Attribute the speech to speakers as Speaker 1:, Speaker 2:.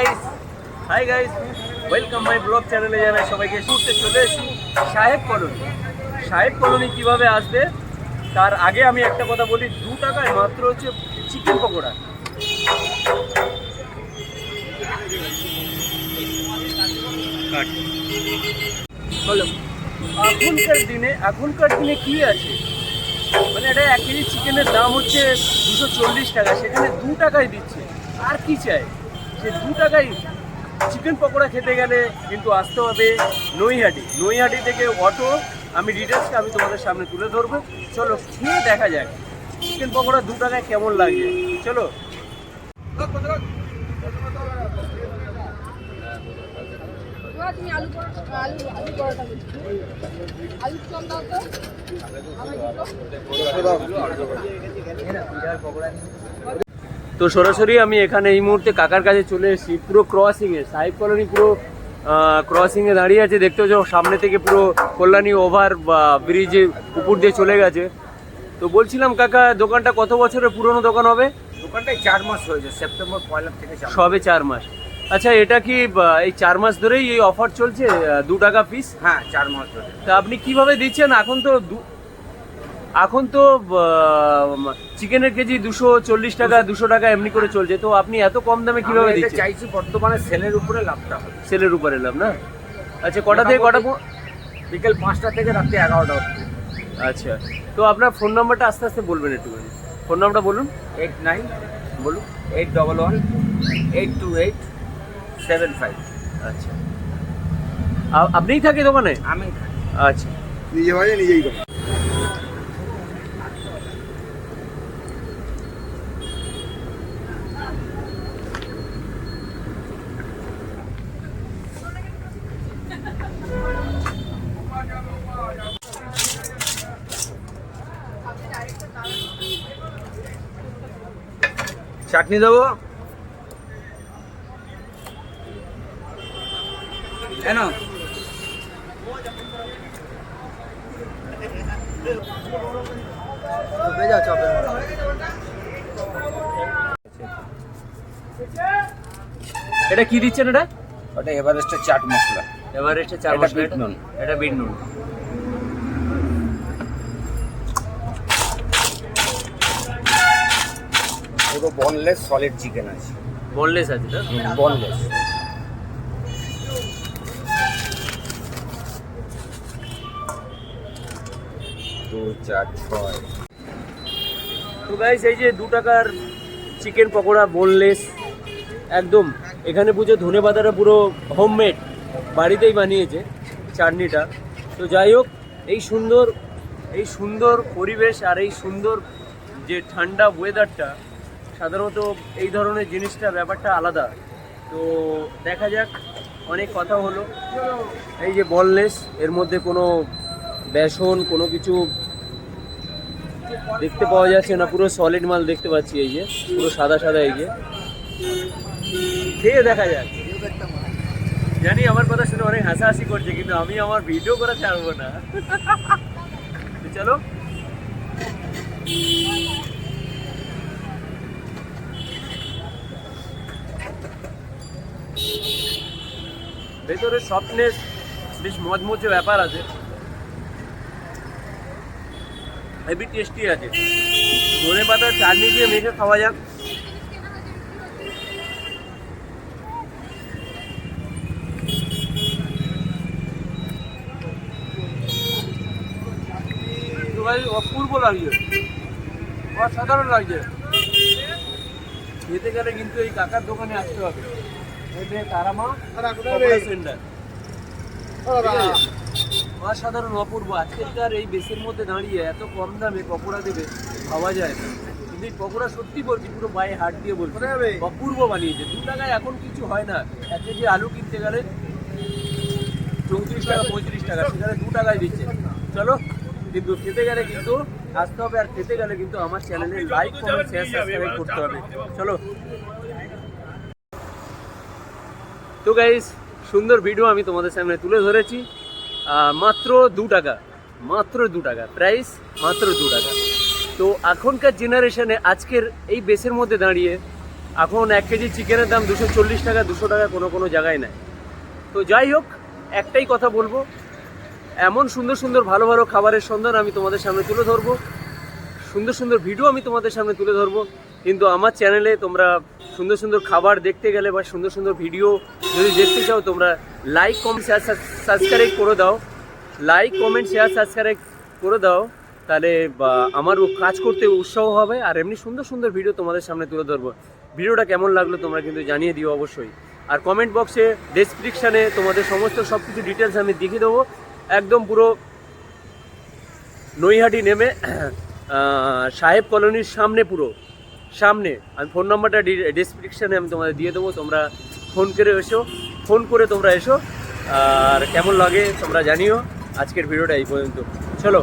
Speaker 1: Guys hi guys welcome my blog চ্যানেলে জানাই সবাইকে শুরুতে চলে এসেছি সাহেব কলোনি। সাহেব কলোনি কীভাবে আসবে? তার আগে আমি একটা কথা বলি, দু টাকায় মাত্র হচ্ছে চিকেন পকোড়া। বলো এখনকার দিনে এখনকার দিনে কি আছে? মানে এটা এক কেজি চিকেনের দাম হচ্ছে দুশো চল্লিশ টাকা, সেখানে দু টাকায় দিচ্ছে। আর কি চাই? সে দু টাকায় চিকেন পকোড়া খেতে গেলে কিন্তু আসতে হবে নৈহাটি। নৈহাটি থেকে অটো আমি ডিটেলসটা আমি তোমাদের সামনে তুলে ধরবো। চলো খেয়ে দেখা যাক চিকেন পকোড়া দু টাকায় কেমন লাগে। চলো।
Speaker 2: তুমি আলু পরোটা। আলু আলু পরোটা। আলু চপ দাও তো।
Speaker 1: তো সরাসরি আমি এখানে এই মুহূর্তে কাকার কাছে চলে এসেছি। পুরো ক্রসিংয়ে সাহেব কলোনি পুরো ক্রসিংয়ে দাঁড়িয়ে আছে। দেখতে পাচ্ছ সামনে থেকে পুরো কল্যাণী ওভার বা ব্রিজে উপর দিয়ে চলে গেছে। তো বলছিলাম কাকা দোকানটা কত বছরের পুরনো দোকান হবে?
Speaker 3: দোকানটায় চার মাস হয়েছে সেপ্টেম্বর পয়লা থেকে।
Speaker 1: সবে চার মাস। আচ্ছা এটা কি এই চার মাস ধরেই এই অফার চলছে দু টাকা পিস
Speaker 3: হ্যাঁ চার মাস ধরে।
Speaker 1: তা আপনি কীভাবে দিচ্ছেন? এখন তো এখন তো চিকেনের কেজি দুশো চল্লিশ টাকা দুশো টাকা এমনি করে চলছে। তো আপনি এত কম দামে কীভাবে দিচ্ছেন?
Speaker 3: চাইছি বর্তমানে সেলের উপরে লাভটা
Speaker 1: সেলের উপরে লাভ না? আচ্ছা কটা থেকে কটা
Speaker 3: বিকেল পাঁচটা থেকে রাত্রি এগারোটা অবধি।
Speaker 1: আচ্ছা তো আপনার ফোন নাম্বারটা আস্তে আস্তে বলবেন একটুখানি। ফোন নাম্বারটা বলুন।
Speaker 3: এইট নাইন বলুন। Eight double one eight two eight seven five.
Speaker 1: আচ্ছা। আপনিই থাকে দোকানে?
Speaker 3: আমি
Speaker 1: আচ্ছা।
Speaker 4: নিজে বাজে নিজেই করে।
Speaker 3: চাটনি দেবো। কেন
Speaker 1: এটা কি দিচ্ছেন এটা?
Speaker 3: ওটা এভারেস্টের চাট মশলা।
Speaker 1: এভারেস্টে চার
Speaker 3: এটা
Speaker 1: মশলা
Speaker 3: বিট
Speaker 1: এটা?
Speaker 3: নুন।
Speaker 1: এটা বিট নুন।
Speaker 3: পুরো বনলেস সলিড চিকেন আছে।
Speaker 1: বনলেস আছে
Speaker 3: বনলেস দু চার ছয়।
Speaker 1: তো গাইস এই যে দু টাকার চিকেন পকোড়া বোনলেস একদম এখানে পুজো ধনে পাতাটা পুরো হোমমেড বাড়িতেই বানিয়েছে চাটনিটা। তো যাই হোক এই সুন্দর এই সুন্দর পরিবেশ আর এই সুন্দর যে ঠান্ডা ওয়েদারটা সাধারণত এই ধরনের জিনিসটা, ব্যাপারটা আলাদা। তো দেখা যাক, অনেক কথা হলো। এই যে বললেস, এর মধ্যে কোনো বেসন, কোনো কিছু দেখতে পাওয়া যাচ্ছে না। পুরো সলিড মাল দেখতে পাচ্ছি এই যে, পুরো সাদা সাদা এই যে। খেয়ে দেখা যাক। জানি আমার কথা শুনে অনেক হাসাহাসি করছে, কিন্তু আমি আমার ভিডিও করা ছাড়বো না। চলো। ভেতরে সফটনেস বেশ মজমচে ব্যাপার আছে। হেভি টেস্টি আছে। ধনে পাতার চাটনি দিয়ে মেখে খাওয়া যাক। অপূর্ব লাগছে। অসাধারণ লাগছে। খেতে গেলে কিন্তু এই কাকার দোকানে আসতে হবে। অসাধারণ অপূর্ব। আজকেরকার এই বেশের মধ্যে দাঁড়িয়ে এত কম দামে পকোড়া দেবে ভাবা যায় না। কিন্তু এই পকোড়া সত্যি বলছি পুরো পায়ে হাট দিয়ে বলছি। অপূর্ব বানিয়েছে। দু টাকায় এখন কিছু হয় না। এক কেজি আলু কিনতে গেলে চৌত্রিশ টাকা পঁয়ত্রিশ টাকা সেখানে দু টাকায় দিচ্ছে। চলো কিন্তু খেতে গেলে কিন্তু আসতে হবে আর খেতে গেলে কিন্তু আমার চ্যানেলে লাইক কমেন্ট শেয়ার সাবস্ক্রাইব করতে হবে। চলো। তো গাইস সুন্দর ভিডিও আমি তোমাদের সামনে তুলে ধরেছি। মাত্র দু টাকা, মাত্র দু টাকা প্রাইস মাত্র দু টাকা। তো এখনকার জেনারেশনে আজকের এই বেসের মধ্যে দাঁড়িয়ে এখন এক কেজি চিকেনের দাম দুশো চল্লিশ টাকা, দুশো টাকা কোনো কোনো জায়গায় নেয় তো যাই হোক, একটাই কথা বলব, এমন সুন্দর সুন্দর ভালো ভালো খাবারের সন্ধান আমি তোমাদের সামনে তুলে ধরবো। সুন্দর সুন্দর ভিডিও আমি তোমাদের সামনে তুলে ধরবো। কিন্তু আমার চ্যানেলে তোমরা সুন্দর সুন্দর খাবার দেখতে গেলে বা সুন্দর সুন্দর ভিডিও যদি দেখতে চাও, তোমরা লাইক কমেন্ট শেয়ার সাবস্ক্রাইব করে দাও। লাইক কমেন্ট শেয়ার সাবস্ক্রাইব করে দাও। তাহলে আমার কাজ করতে উৎসাহ হবে আর এমনি সুন্দর সুন্দর ভিডিও তোমাদের সামনে তুলে ধরবো। ভিডিওটা কেমন লাগল তোমরা কিন্তু জানিয়ে দিও অবশ্যই। আর কমেন্ট বক্সে ডেসক্রিপশানে তোমাদের সমস্ত সব কিছু ডিটেলস আমি দেখিয়ে দেবো। একদম পুরো নৈহাটি নেমে সাহেব কলোনির সামনে পুরো। সামনে, আমি ফোন নাম্বারটা ডিসক্রিপশানে আমি তোমাদের দিয়ে দেবো, তোমরা ফোন করে এসো ফোন করে তোমরা এসো, আর কেমন লাগে তোমরা জানিও। আজকের ভিডিওটা এই পর্যন্ত। চলো।